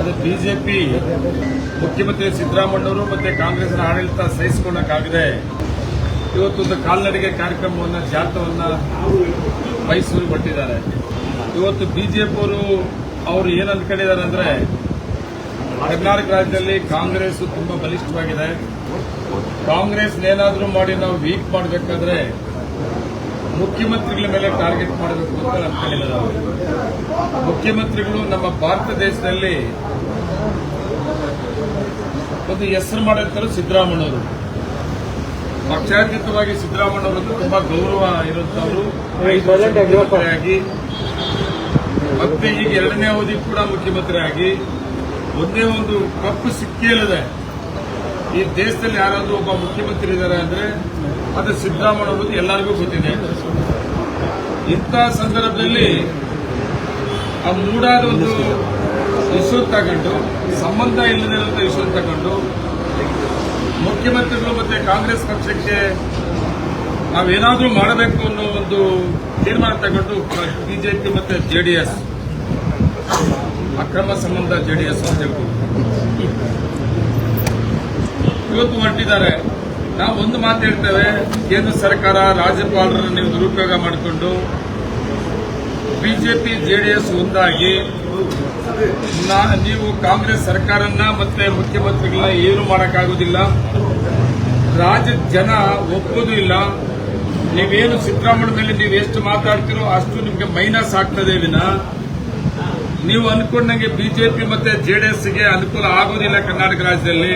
ಅದು ಬಿಜೆಪಿ ಮುಖ್ಯಮಂತ್ರಿ ಸಿದ್ದರಾಮಣ್ಣವರು ಮತ್ತೆ ಕಾಂಗ್ರೆಸ್ನ ಆಡಳಿತ ಸಹಿಸಿಕೊಳ್ಳಕ್ಕಾಗದೆ. ಇವತ್ತೊಂದು ಕಾಲ್ನಡಿಗೆ ಕಾರ್ಯಕ್ರಮವನ್ನು, ಜಾಥವನ್ನು ಮೈಸೂರು ಬಟ್ಟಿದ್ದಾರೆ ಇವತ್ತು ಬಿಜೆಪಿ ಅವರು ಅವರು ಏನ್ ಅಂದ್ಕೊಂಡಿದ್ದಾರೆ ಅಂದ್ರೆ, ಕರ್ನಾಟಕ ರಾಜ್ಯದಲ್ಲಿ ಕಾಂಗ್ರೆಸ್ ತುಂಬಾ ಬಲಿಷ್ಠವಾಗಿದೆ. ಕಾಂಗ್ರೆಸ್ ಏನಾದರೂ ಮಾಡಿ, ನಾವು ವೀಕ್ ಮಾಡಬೇಕಾದ್ರೆ ಮುಖ್ಯಮಂತ್ರಿಗಳ ಮೇಲೆ ಟಾರ್ಗೆಟ್ ಮಾಡಬೇಕು ಅಂತ ನಾನು ಅವರು. ಮುಖ್ಯಮಂತ್ರಿಗಳು ನಮ್ಮ ಭಾರತ ದೇಶದಲ್ಲಿ ಒಂದು ಹೆಸರು ಮಾಡಿರ್ತಾರೆ ಸಿದ್ದರಾಮಣ್ಣವರು ಪಕ್ಷಾತೀತವಾಗಿ ಸಿದ್ದರಾಮಣ್ಣವರು ತುಂಬಾ ಗೌರವ ಇರುವಂತವರು. ಮುಖ್ಯಮಂತ್ರಿಯಾಗಿ ಮತ್ತೆ ಈಗ ಎರಡನೇ ಅವಧಿ ಕೂಡ ಮುಖ್ಯಮಂತ್ರಿ ಆಗಿ ಒಂದೇ ಒಂದು ಕಪ್ಪು ಸಿಕ್ಕಿಲ್ಲದೆ ಈ ದೇಶದಲ್ಲಿ ಯಾರಾದರೂ ಒಬ್ಬ ಮುಖ್ಯಮಂತ್ರಿ ಇದ್ದಾರೆ ಅಂದ್ರೆ ಅದು ಸಿದ್ದರಾಮಯ್ಯ ಎಲ್ಲರಿಗೂ ಗೊತ್ತಿದೆ. ಇಂಥ ಸಂದರ್ಭದಲ್ಲಿ ಆ ಮೂಡಾದ ಒಂದು ಇಶ್ಯೂ ತಗೊಂಡು, ಸಂಬಂಧ ಇಲ್ಲದಿರುವಂತ ಇಶ್ಯೂ ತಗೊಂಡು, ಮುಖ್ಯಮಂತ್ರಿಗಳು ಮತ್ತೆ ಕಾಂಗ್ರೆಸ್ ಪಕ್ಷಕ್ಕೆ ನಾವೇನಾದ್ರೂ ಮಾಡಬೇಕು ಅನ್ನೋ ಒಂದು ತೀರ್ಮಾನ ತಗೊಂಡು ಬಿಜೆಪಿ ಮತ್ತೆ ಜೆಡಿಎಸ್, ಅಕ್ರಮ ಸಂಬಂಧ ಜೆಡಿಎಸ್ ಅಂತ ಹೇಳ್ಬೋದು. ಇವತ್ತು ಹೊರಟಿದ್ದಾರೆ. ನಾವು ಒಂದು ಮಾತು ಹೇಳ್ತೇವೆ, ಕೇಂದ್ರ ಸರ್ಕಾರ, ರಾಜ್ಯಪಾಲರನ್ನು ನೀವು ದುರುಪಯೋಗ ಮಾಡಿಕೊಂಡು ಬಿಜೆಪಿ, ಜೆಡಿಎಸ್ ಒಂದಾಗಿ ನೀವು ಕಾಂಗ್ರೆಸ್ ಸರ್ಕಾರನ್ನ ಮತ್ತೆ ಮುಖ್ಯಮಂತ್ರಿಗಳನ್ನ ಏನು ಮಾಡೋಕ್ಕಾಗೋದಿಲ್ಲ. ರಾಜ್ಯದ ಜನ ಒಪ್ಪೋದು ಇಲ್ಲ. ನೀವೇನು ಸಿದ್ದರಾಮಯ್ಯ ಮೇಲೆ ನೀವು ಎಷ್ಟು ಮಾತಾಡ್ತೀರೋ ಅಷ್ಟು ನಿಮಗೆ ಮೈನಸ್ ಆಗ್ತದೆ ವಿನ. ನೀವು ಅನ್ಕೊಂಡಂಗೆ ಬಿಜೆಪಿ ಮತ್ತೆ ಜೆಡಿಎಸ್ಗೆ ಅನುಕೂಲ ಆಗೋದಿಲ್ಲ ಕರ್ನಾಟಕ ರಾಜ್ಯದಲ್ಲಿ.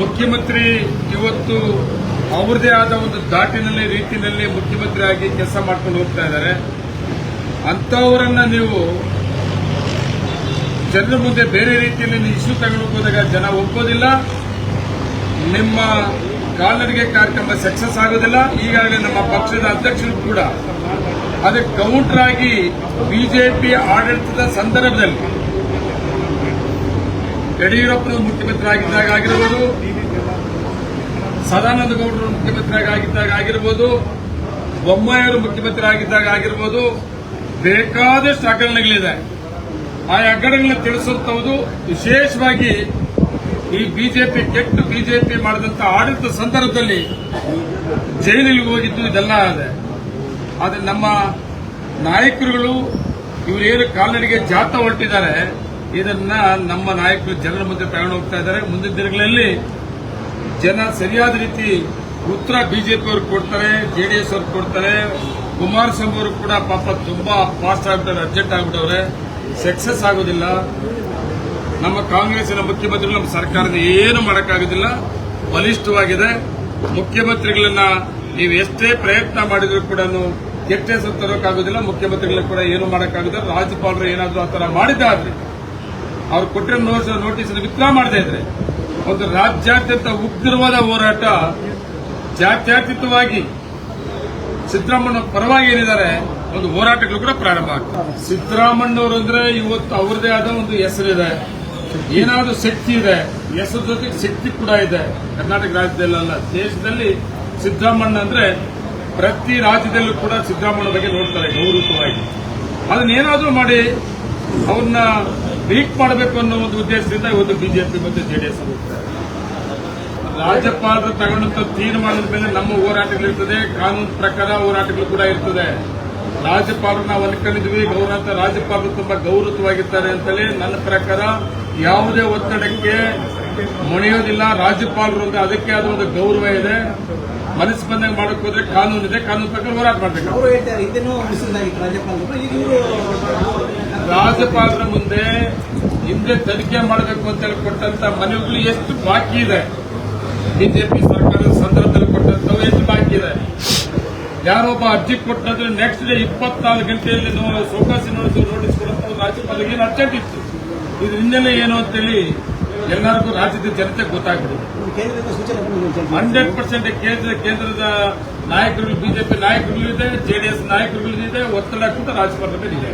ಮುಖ್ಯಮಂತ್ರಿ ಇವತ್ತು ಅವರದೇ ಆದ ಒಂದು ದಾಟಿನಲ್ಲಿ ರೀತಿಯಲ್ಲಿ ಮುಖ್ಯಮಂತ್ರಿ ಆಗಿ ಕೆಲಸ ಮಾಡ್ಕೊಂಡು ಹೋಗ್ತಾ ಇದ್ದಾರೆ. ಅಂತವರನ್ನ ನೀವು ಜನರ ಮುಂದೆ ಬೇರೆ ರೀತಿಯಲ್ಲಿ ಇಶ್ಯೂ ತಗೊಂಡು ಹೋದಾಗ ಜನ ಒಪ್ಪೋದಿಲ್ಲ ನಿಮ್ಮ ಕಾಲ್ನಡಿಗೆ ಕಾರ್ಯಕ್ರಮ ಸಕ್ಸಸ್ ಆಗೋದಿಲ್ಲ. ಈಗಾಗಲೇ ನಮ್ಮ ಪಕ್ಷದ ಅಧ್ಯಕ್ಷರು ಕೂಡ ಅದಕ್ಕೆ ಕೌಂಟರ್ ಆಗಿ ಬಿಜೆಪಿ ಆಡಳಿತದ ಸಂದರ್ಭದಲ್ಲಿ ಯಡಿಯೂರಪ್ಪನ ಮುಖ್ಯಮಂತ್ರಿ ಆಗಿದ್ದಾಗ ಆಗಿರ್ಬೋದು, ಸದಾನಂದ ಗೌಡರು ಮುಖ್ಯಮಂತ್ರಿ ಆಗಿದ್ದಾಗ ಆಗಿರ್ಬೋದು, ಬೊಮ್ಮಾಯಿಯವರು ಮುಖ್ಯಮಂತ್ರಿ ಆಗಿದ್ದಾಗ ಆಗಿರ್ಬೋದು, ಬೇಕಾದಷ್ಟು ಹಗರಣಗಳಿದೆ. ಆ ಹಗರಣಗಳನ್ನ ತಿಳಿಸುವಂತವುದು ವಿಶೇಷವಾಗಿ ಈ ಬಿಜೆಪಿ, ಕೆಟ್ಟು ಬಿಜೆಪಿ ಮಾಡಿದಂತ ಆಡಳಿತ ಸಂದರ್ಭದಲ್ಲಿ ಜೈಲಿಗೆ ಹೋಗಿದ್ದು ಇದೆಲ್ಲ ಇದೆ ಆದರೆ ನಮ್ಮ ನಾಯಕರುಗಳು ಇವರೇನು ಕಾಲ್ನಡಿಗೆ ಜಾತ ಹೊರಟಿದ್ದಾರೆ ಇದನ್ನ ನಮ್ಮ ನಾಯಕರು ಜನರ ಮುಂದೆ ತಗೊಂಡು ಹೋಗ್ತಾ ಇದ್ದಾರೆ. ಮುಂದಿನ ದಿನಗಳಲ್ಲಿ ಜನ ಸರಿಯಾದ ರೀತಿ ಉತ್ತರ ಬಿಜೆಪಿ ಅವ್ರಿಗೆ ಕೊಡ್ತಾರೆ ಜೆಡಿಎಸ್ ಅವ್ರಿಗೆ ಕೊಡ್ತಾರೆ. ಕುಮಾರಸ್ವಾಮಿ ಅವರು ಕೂಡ ಪಾಪ ತುಂಬಾ ಫಾಸ್ಟ್ ಆಗ್ಬಿಟ್ಟವ್ರೆ ಅರ್ಜೆಂಟ್ ಆಗ್ಬಿಟ್ಟವ್ರೆ. ಸಕ್ಸಸ್ ಆಗೋದಿಲ್ಲ. ನಮ್ಮ ಕಾಂಗ್ರೆಸ್ನ ಮುಖ್ಯಮಂತ್ರಿಗಳು ನಮ್ಮ ಸರ್ಕಾರದ ಏನು ಮಾಡೋಕ್ಕಾಗೋದಿಲ್ಲ. ಬಲಿಷ್ಠವಾಗಿದೆ. ಮುಖ್ಯಮಂತ್ರಿಗಳನ್ನ ನೀವು ಎಷ್ಟೇ ಪ್ರಯತ್ನ ಮಾಡಿದ್ರು ಕೂಡ ಕೆಟ್ಟ ಹೆಸರು ತರೋಕ್ಕಾಗೋದಿಲ್ಲ. ಮುಖ್ಯಮಂತ್ರಿಗಳು ಕೂಡ ಏನು ಮಾಡೋಕ್ಕಾಗೋದಿಲ್ಲ. ರಾಜ್ಯಪಾಲರು ಏನಾದರೂ ಆ ಥರ ಮಾಡಿದ್ದಾದ್ರೆ ಅವ್ರು ಕೊಟ್ಟಿರೋ ನೋಟಿಸ್ ವಿತ್ಡ್ರಾ ಮಾಡದೇ ಇದ್ರೆ. ಒಂದು ರಾಜ್ಯಾದ್ಯಂತ ಉಗ್ರವಾದ ಹೋರಾಟ, ಜಾತ್ಯತೀತವಾಗಿ ಸಿದ್ದರಾಮಣ್ಣ ಪರವಾಗಿ ಏನಿದ್ದಾರೆ, ಒಂದು ಹೋರಾಟಗಳು ಕೂಡ ಪ್ರಾರಂಭ ಆಗ್ತದೆ. ಸಿದ್ದರಾಮಣ್ಣವರು ಅಂದ್ರೆ ಇವತ್ತು ಅವರದೇ ಆದ ಒಂದು ಹೆಸರಿದೆ. ಏನಾದ್ರೂ ಶಕ್ತಿ ಇದೆ, ಹೆಸರು ಜೊತೆಗೆ ಶಕ್ತಿ ಕೂಡ ಇದೆ. ಕರ್ನಾಟಕ ರಾಜ್ಯದಲ್ಲ ದೇಶದಲ್ಲಿ ಸಿದ್ದರಾಮಣ್ಣ ಅಂದ್ರೆ ಪ್ರತಿ ರಾಜ್ಯದಲ್ಲೂ ಕೂಡ ಸಿದ್ದರಾಮಣ್ಣ ಬಗ್ಗೆ ನೋಡ್ತಾರೆ ಗೌರವವಾಗಿ. ಅದನ್ನೇನಾದ್ರೂ ಮಾಡಿ ಅವ್ರನ್ನ ವೀಕ್ ಮಾಡಬೇಕು ಅನ್ನೋ ಒಂದು ಉದ್ದೇಶದಿಂದ ಇವತ್ತು ಬಿಜೆಪಿ ಮತ್ತು ಜೆಡಿಎಸ್ ರಾಜ್ಯಪಾಲರು ತಗೊಂಡಂತ ತೀರ್ಮಾನದ ಮೇಲೆ ನಮ್ಮ ಹೋರಾಟಗಳಿರ್ತದೆ, ಕಾನೂನು ಪ್ರಕಾರ ಹೋರಾಟಗಳು ಕೂಡ ಇರ್ತದೆ. ರಾಜ್ಯಪಾಲರು ನಾವು ಅನ್ಕೊಂಡಿದ್ವಿ ಗೌರವ ರಾಜ್ಯಪಾಲರು ತುಂಬಾ ಗೌರವವಾಗಿರ್ತಾರೆ ಅಂತಲೇ ನನ್ನ ಪ್ರಕಾರ ಯಾವುದೇ ಒತ್ತಡಕ್ಕೆ ಮೊಣೆಯೋದಿಲ್ಲ, ರಾಜ್ಯಪಾಲರು ಅಂತ ಅದಕ್ಕೆ ಆದ ಒಂದು ಗೌರವ ಇದೆ. ಮನಸ್ಸು ಬಂದಂಗೆ ಮಾಡಕ್ ಹೋದ್ರೆ ಕಾನೂನು ಇದೆ ಕಾನೂನು ಪ್ರಕಾರ ಹೋರಾಟ ಮಾಡಬೇಕು. ರಾಜ್ಯಪಾಲರು. ಮುಂದೆ ಹಿಂದೆ ತನಿಖೆ ಮಾಡಬೇಕು ಅಂತ ಹೇಳಿ ಕೊಟ್ಟಂತ ಮನವಿಗಳು ಎಷ್ಟು ಬಾಕಿ ಇದೆ? ಬಿಜೆಪಿ ಸರ್ಕಾರದ ಸಂದರ್ಭದಲ್ಲಿ ಕೊಟ್ಟಂತವು ಎಷ್ಟು ಬಾಕಿ ಇದೆ? ಯಾರೊಬ್ಬ ಅರ್ಜಿ ಕೊಟ್ಟಂದ್ರೆ ನೆಕ್ಸ್ಟ್ ಡೇ ಇಪ್ಪತ್ನಾಲ್ಕು ಗಂಟೆಯಲ್ಲಿ ನಾವು ಸೋಕಾಸಿ ನೋಡಿಸ್ ನೋಟಿಸ್ ರಾಜ್ಯಪಾಲರಿಗೆ ಅರ್ಜೆಂಟ್ ಇತ್ತು? ಇದು ಹಿನ್ನೆಲೆ ಏನು ಅಂತೇಳಿ ಎಲ್ಲರಿಗೂ ರಾಜ್ಯದ ಜನತೆ ಗೊತ್ತಾಗ್ಬಿಡುತ್ತೆ. ಹಂಡ್ರೆಡ್ ಪರ್ಸೆಂಟ್ ಕೇಂದ್ರ ಕೇಂದ್ರದ ನಾಯಕರು ಬಿಜೆಪಿ ನಾಯಕರುಗಳಿದೆ ಜೆಡಿಎಸ್ ನಾಯಕರುಗಳಿದೆ ಒತ್ತಡ ಕೂಡ ರಾಜ್ಯಪಾಲರ ಮೇಲೆ ಇದೆ.